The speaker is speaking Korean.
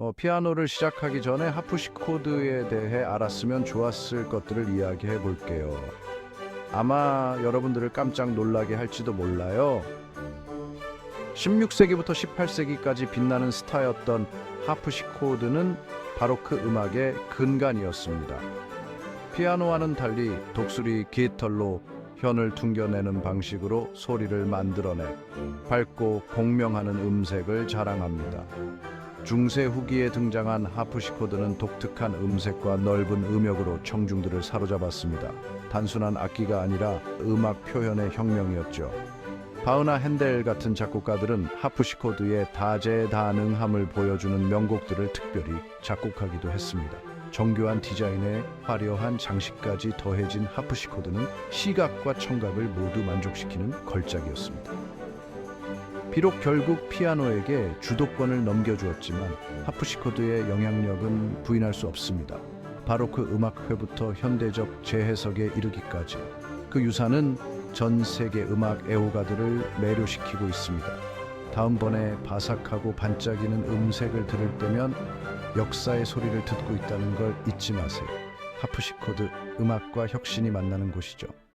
어, 피아노를 시작하기 전에 하프시 코드에 대해 알았으면 좋았을 것들을 이야기해 볼게요. 아마 여러분들을 깜짝 놀라게 할지도 몰라요. 16세기부터 18세기까지 빛나는 스타였던 하프시 코드는 바로크 음악의 근간이었습니다. 피아노와는 달리 독수리 기털로 현을 퉁겨내는 방식으로 소리를 만들어내 밝고 공명하는 음색을 자랑합니다. 중세 후기에 등장한 하프시코드는 독특한 음색과 넓은 음역으로 청중들을 사로잡았습니다. 단순한 악기가 아니라 음악 표현의 혁명이었죠. 바우나 핸델 같은 작곡가들은 하프시코드의 다재다능함을 보여주는 명곡들을 특별히 작곡하기도 했습니다. 정교한 디자인에 화려한 장식까지 더해진 하프시코드는 시각과 청각을 모두 만족시키는 걸작이었습니다. 비록 결국 피아노에게 주도권을 넘겨주었지만 하프시코드의 영향력은 부인할 수 없습니다. 바로크 음악회부터 현대적 재해석에 이르기까지 그 유산은 전 세계 음악 애호가들을 매료시키고 있습니다. 다음번에 바삭하고 반짝이는 음색을 들을 때면 역사의 소리를 듣고 있다는 걸 잊지 마세요. 하프시코드 음악과 혁신이 만나는 곳이죠.